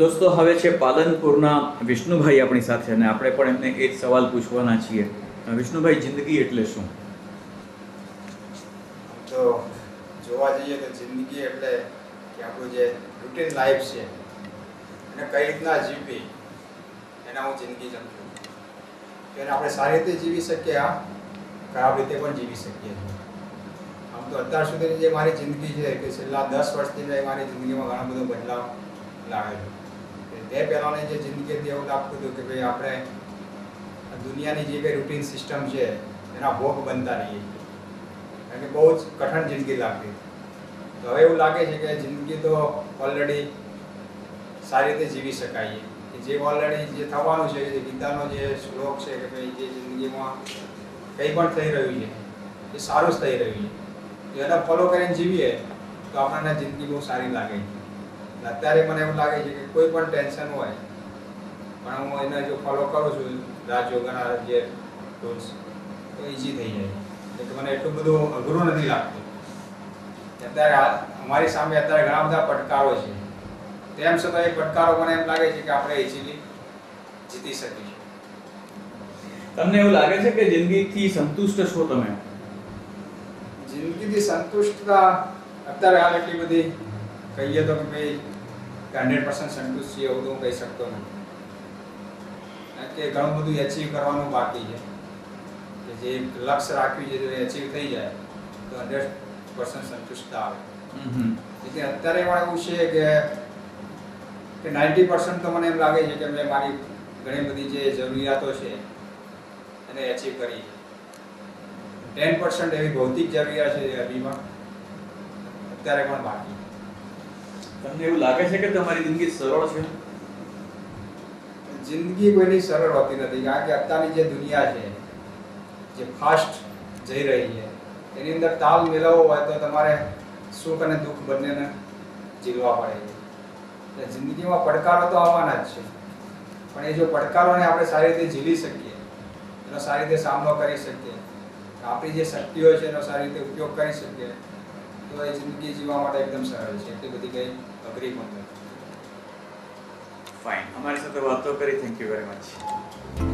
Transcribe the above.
દોસ્તો, હવે છે પાલનપુરના વિષ્ણુભાઈ આપણી સાથે અને આપણે પણ એમને એ જ સવાલ પૂછવાના છીએ. વિષ્ણુભાઈ, જિંદગી એટલે શું? તો જોવા જઈએ તો જિંદગી એટલે કે આપણું જે રૂટીન લાઈફ છે, એને કઈ રીતના જીવવી, એના હું જિંદગી સમજું. એને આપણે સારી રીતે જીવી શકીએ આ ખરાબ રીતે પણ જીવી શકીએ આમ તો અત્યાર સુધીની જે મારી જિંદગી છે, કે છેલ્લા દસ વર્ષથી મેં મારી જિંદગીમાં ઘણો બધો બદલાવ લાવેલો. કે તે પહેલાંની જે જિંદગી હતી, એવું લાગતું હતું કે ભાઈ આપણે દુનિયાની જે કંઈ રૂટીન સિસ્ટમ છે, એના ભોગ બનતા રહીએ. કારણ કે બહુ જ કઠણ જિંદગી લાગતી તો હવે એવું લાગે છે કે જિંદગી તો ઓલરેડી સારી રીતે જીવી શકાય કે જે ઓલરેડી જે થવાનું છે જે ગીતાનો જે શ્લોક છે કે ભાઈ જે જિંદગીમાં કંઈ પણ થઈ રહ્યું છે, એ સારું જ થઈ રહ્યું છે. જો એને ફોલો કરીને જીવીએ, તો આપણને જિંદગી બહુ સારી લાગે છે. અત્યારે મને એવું લાગે છે કે કોઈ પણ ટેન્શન હોય પણ હું એને જો ફોલો કરું છું રાજયોગના જે ટૂલ્સ તો ઇઝી થઈ જાય. એટલે મને એટલું બધું અઘરું નથી લાગતું. અત્યારે અમારી સામે અત્યારે ઘણા બધા પડકારો છે. તેમ છતાં એ પડકારો મને એમ લાગે છે કે આપણે ઇઝીલી જીતી શકીશું. તમને એવું લાગે છે કે જિંદગીથી સંતુષ્ટ છો તમે? જિંદગીથી સંતુષ્ટતા અત્યારે હાલ એટલી બધી કહીએ તો કે હંડ્રેડ પર્સન્ટ સંતુષ્ટ છીએ એવું તો હું કહી શકતો નથી. કે ઘણું બધું એચીવ કરવાનું બાકી છે. કે જે લક્ષ્ય રાખ્યું છે જો એચીવ થઈ જાય તો હંડ્રેડ પર્સન્ટ સંતુષ્ટતા આવે. એટલે અત્યારે પણ એવું છે કે કે નાઇન્ટી પર્સન્ટ તો મને એમ લાગે છે કે મેં મારી ઘણી બધી જે જરૂરિયાતો છે એને એચીવ કરી ટેન પર્સન્ટ એવી ભૌતિક જરૂરિયાત છે હજીમાં અત્યારે પણ બાકી તમને એવું લાગે છે કે તમારી જિંદગી સરળ છે? જિંદગી કોઈની સરળ હોતી નથી, કારણ કે અત્યારની જે દુનિયા છે, જે ફાસ્ટ જઈ રહી છે, એની અંદર તાલ મેળવવો હોય તો તમારે સુખ અને દુઃખ બંનેને જીલવા પડે છે. એટલે જિંદગીમાં પડકારો તો આવવાના જ છે, પણ એ જો પડકારોને આપણે સારી રીતે ઝીલી શકીએ, એનો સારી રીતે સામનો કરી શકીએ, આપણી જે શક્તિઓ છે એનો સારી રીતે ઉપયોગ કરી શકીએ તો એ જિંદગી જીવવા માટે એકદમ સરળ છે. એટલી બધી કંઈ અઘરી પણ નથી. ફાઇન અમારી સાથે વાતો કરી. Thank you very much